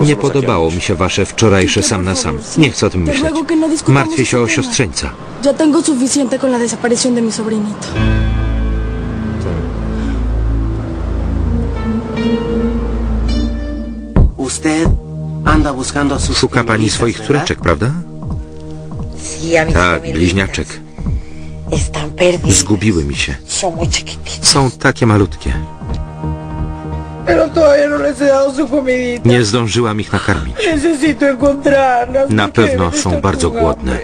Nie podobało mi się wasze wczorajsze sam na sam. Nie chcę o tym myśleć. Martwię się o siostrzeńca. Ya tengo suficiente con la desaparición de mi sobrinito. Usted anda buscando a sus Szuka pani swoich córeczek, prawda? Tak, bliźniaczek. Zgubiły mi się. Są takie malutkie. Nie zdążyłam ich nakarmić. Necesito encontrarlas. Na pewno są bardzo głodne.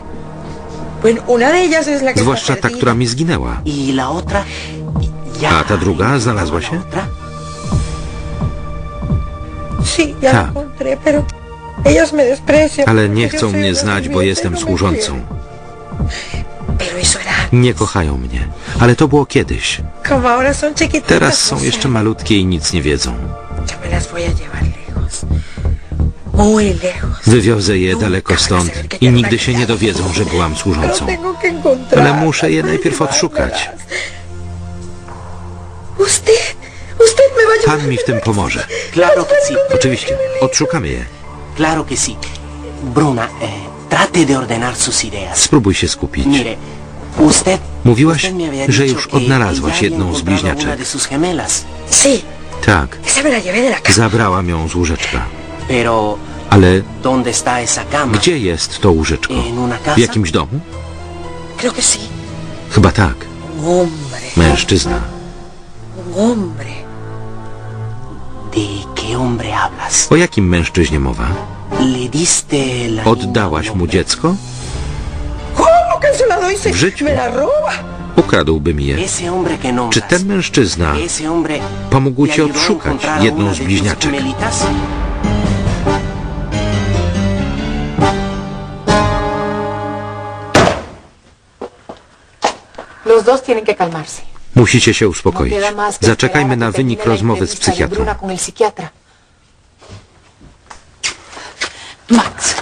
Zwłaszcza ta, która mi zginęła. ¿Y. A ta druga znalazła ¿La się? Tak. Ale nie chcą mnie znać, bo jestem no służącą. Nie kochają mnie. Ale to było kiedyś. Teraz są jeszcze malutkie i nic nie wiedzą. Wywiozę je daleko stąd i nigdy się nie dowiedzą, że byłam służącą. Ale muszę je najpierw odszukać. Pan mi w tym pomoże. Claro que sí, Oczywiście. Odszukamy je. claro que sí. Bruna, eh, trate de ordenar sus ideas. Spróbuj się skupić. Mire. Mówiłaś, że już odnalazłaś jedną z bliźniaczek. Tak. Zabrałam ją z łóżeczka. Ale gdzie jest to łóżeczko? W jakimś domu? Chyba tak. Mężczyzna. O jakim mężczyźnie mowa? ¿Le diste la Oddałaś mu dziecko? ¿Cómo que se la doy W życiu. me la roba? Ukradłby mi je. Czy ten mężczyzna pomógł ci odszukać jedną z bliźniaczek? gemelitas? Los dos tienen que calmarse. Musicie się No uspokoić. que Zaczekajmy na wynik rozmowy z psychiatrą. Bruna con el psiquiatra. Max,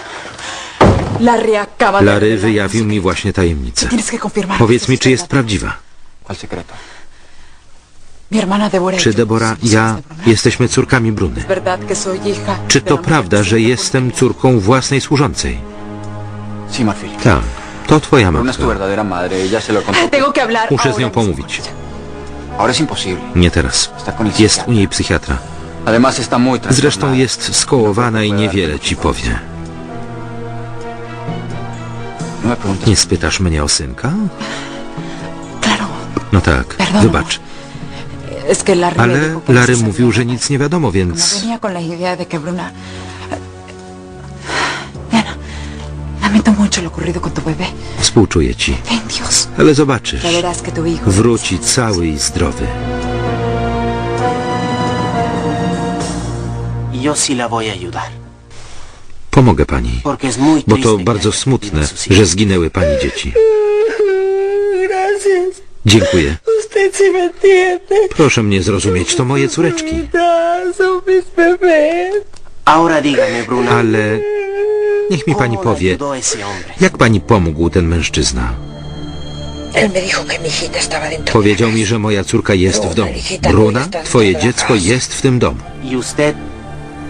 Larry wyjawił mi właśnie tajemnicę. Powiedz mi, czy es jest prawdziwa. Czy Debora i ja jesteśmy córkami Bruny? Czy to prawda, że jestem córką własnej służącej? Tak. To twoja matka. Muszę z nią pomówić. Nie teraz. Jest u niej psychiatra. Zresztą jest skołowana i niewiele ci powie. No. Nie spytasz mnie o synka? No tak, wybacz. Ale Lary no mówił, że nic nie wiadomo, No więc... bebé. Współczuję ci. Ale zobaczysz. Wróci cały i zdrowy. Yo sí la voy a ayudar. Pomogę pani. Bo to bardzo smutne, że zginęły pani dzieci. Dziękuję. Proszę mnie zrozumieć, to moje córeczki. Ale niech mi pani ¿Cómo le powie, jak pani pomógł ten mężczyzna? Powiedział mi, że moja córka jest w domu. Bruna, twoje dziecko jest w tym domu.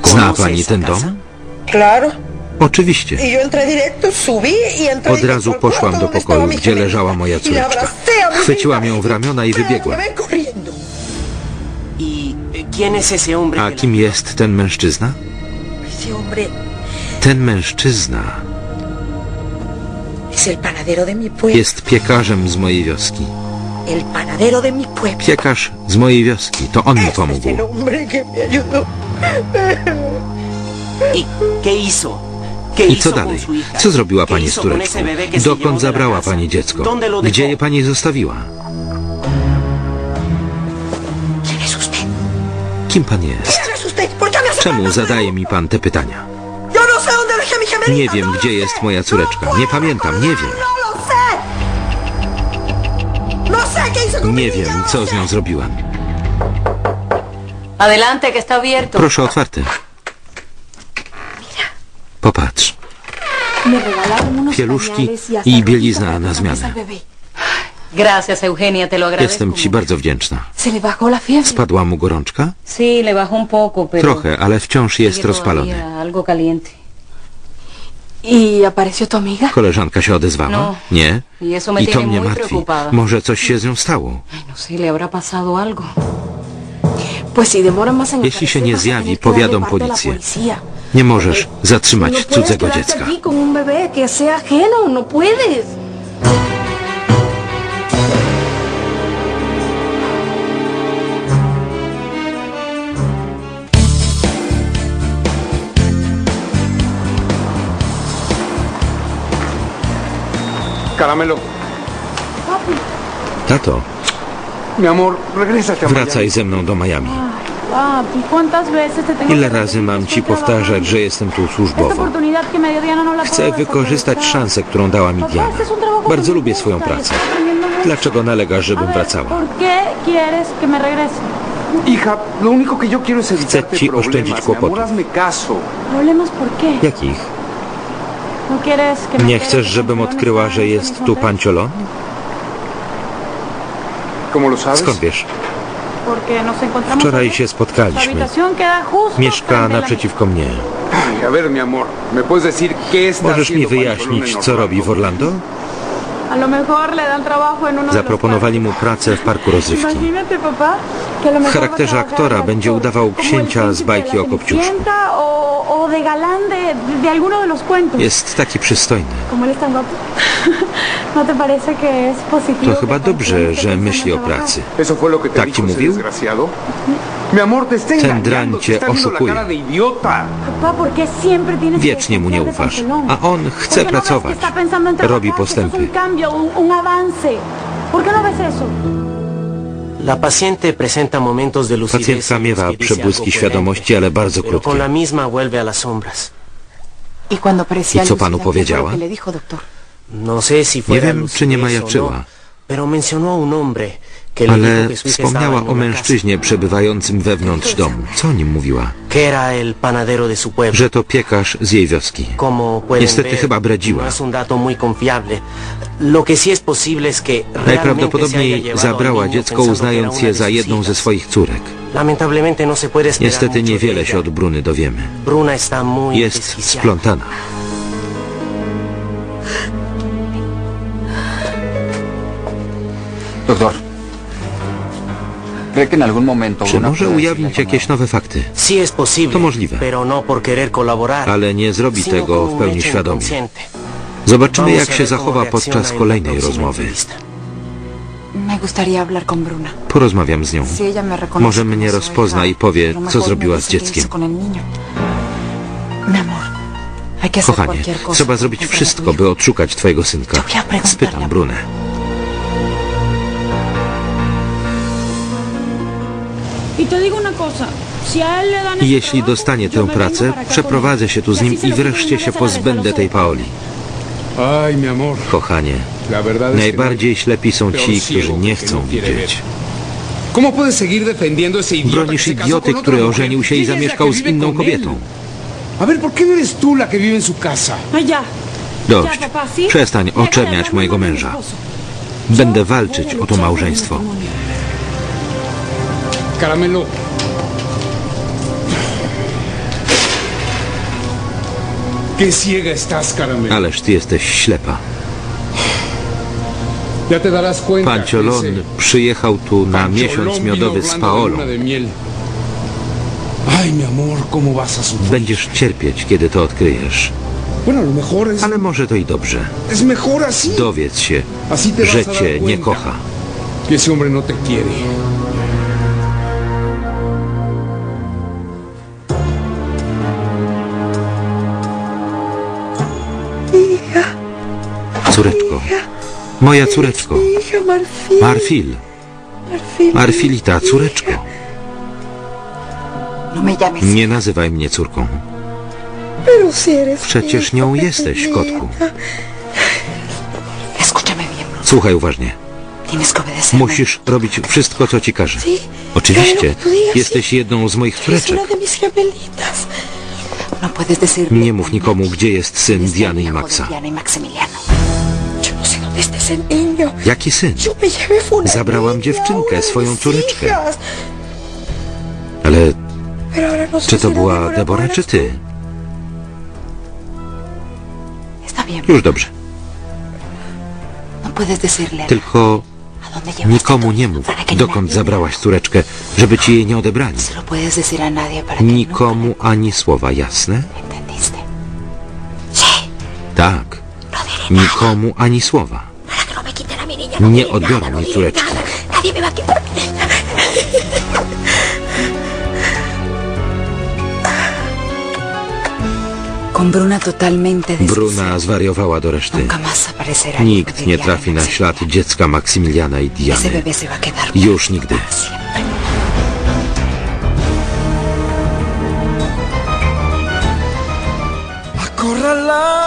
¿Y Zna pani ten dom? Claro. Oczywiście. Y y Od razu poszłam do pokoju, gdzie leżała moja Y córeczka. Chwyciłam ją w ramiona i Pero wybiegłam. ¿Y eh? A kim jest ten mężczyzna? Ten mężczyzna jest piekarzem z mojej wioski. Piekarz z mojej wioski, to on mi pomógł. I co dalej? Co zrobiła ¿Qué pani z córeczką? Dokąd zabrała pani dziecko? ¿Dónde lo Gdzie je pani zostawiła? Kim pan jest? ¿Quién es usted? ¿Por qué me hace Czemu zadaje mi pan te pytania? No. Nie wiem, no gdzie jest moja córeczka. No Nie puedo pamiętam, nie wiem. Nie wiem, co z nią zrobiłam. Adelante, que está abierto. Proszę otwarty. Popatrz. Pieluszki y i bielizna na zmianę. Jestem ci bardzo wdzięczna. Spadła mu gorączka? Trochę, ale wciąż jest rozpalony. ¿Y? Koleżanka się odezwała? No. Nie? I me I to mnie martwi. Może coś się z nią stało. No Jeśli się nie zjawi, powiadom policję. Nie możesz zatrzymać No cudzego dziecka. no. Caramelo, Tato, wracaj ze mną do Miami. Papi, ¿cuántas veces te tengo Ile razy mam ci powtarzać, że jestem tu służbowo? no Chcę wykorzystać szansę, którą dała mi Diana. Bardzo lubię swoją y pracę. Dlaczego nalegasz, żebym wracała? Lo único que yo quiero es evitarte ci problemas. oszczędzić Mi amor, kłopotów. hazme caso. ¿Problemas? Jakich? ¿No Nie chcesz, żebym odkryła, że jest tu lo sabes? Skąd wiesz? Wczoraj się spotkaliśmy. Mieszka naprzeciwko mnie. Ay, a ver, mi amor, ¿me puedes decir qué está Możesz mi wyjaśnić, co robi w Orlando? Zaproponowali mu pracę w parku rozrywki. W charakterze aktora będzie udawał księcia z bajki o Kopciuszku. Jest taki przystojny. ¿No te parece que es positivo? To chyba dobrze, że myśli o pracy. ¿Eso fue lo que te Tak ci mówił? está Ten drań cię oszukuje. Wiecznie mu nie ufasz. A on ¿Por chce no pracować. Robi postępy. un cambio, un, un avance. ¿Por qué no ves eso? La paciente presenta momentos de lucidez Pacjentka en los miewa przebłyski świadomości, ale bardzo pero con la krótkie. misma vuelve a las sombras. Y ¿Y co panu lúcida, ¿qué fue powiedziała? No fue wiem, czy nie majaczyła. dijo Ale wspomniała o mężczyźnie przebywającym wewnątrz domu. Co o nim mówiła? Że to piekarz z jej wioski. Niestety chyba bredziła. no Najprawdopodobniej zabrała dziecko uznając je za jedną ze swoich córek. No Niestety niewiele się od Bruny dowiemy. Jest splątana. Czy może ujawnić jakieś nowe fakty? To możliwe. no Ale nie zrobi tego w pełni świadomie. Zobaczymy, jak się zachowa podczas kolejnej rozmowy. Porozmawiam z nią. Może mnie rozpozna i powie, co zrobiła z dzieckiem. Kochanie, trzeba zrobić wszystko, by odszukać twojego synka. Spytam Brunę. Jeśli dostanie tę pracę, przeprowadzę się tu z Y nim i wreszcie się pozbędę tej Paoli. Ay, mi amor, Kochanie, najbardziej ślepi są ci, którzy nie no chcą widzieć. ver. ¿Cómo puedes seguir defendiendo ese idiota Bronisz idioty, który ożenił się y i zamieszkał z inną kobietą. no. Dość. Przestań oczerniać mojego męża. Będę walczyć o to małżeństwo. Caramelo. Qué ciega estás, Caramelo. Ależ ty jesteś ślepa. Ya te darás cuenta. que Panciolon ese przyjechał tu na miesiąc vino miodowy z Orlando de Paolą. luna de miel. Ay, mi amor, ¿cómo vas a sufrir? Będziesz cierpieć, kiedy to odkryjesz. Bueno, a lo mejor es, Ale może to i dobrze. es mejor así. Dowiedz się, Así te vas że dar cię nie cuenta kocha. Que ese hombre no te quiere. Córeczko. Moja córeczko. Marfil. Marfil. Marfil. Marfilita, córeczko. Nie nazywaj mnie córką. Przecież nią jesteś, kotku. Słuchaj uważnie. Musisz robić wszystko, co ci każę. Oczywiście. Jesteś jedną z moich córeczek. Nie mów nikomu, gdzie jest syn Diany i Maxa. Jaki syn? Zabrałam dziewczynkę, swoją córeczkę. Ale no czy to była Debora, czy ty? Już dobrze. No Tylko nikomu nie mów, que dokąd zabrałaś córeczkę, żeby ci jej nie odebrali. No no- Nikomu ani słowa, jasne? Tak. No Nikomu ani słowa. Nie mi diré córeczki. Bruna zwariowała do reszty. Nikt nie trafi na ślad dziecka Maksymiliana i Diany. Już nigdy. siempre.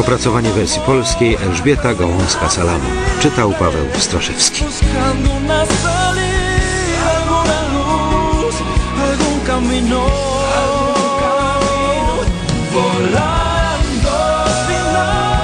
Opracowanie wersji polskiej Elżbieta Gałązka-Salamo. Czytał Paweł Straszewski.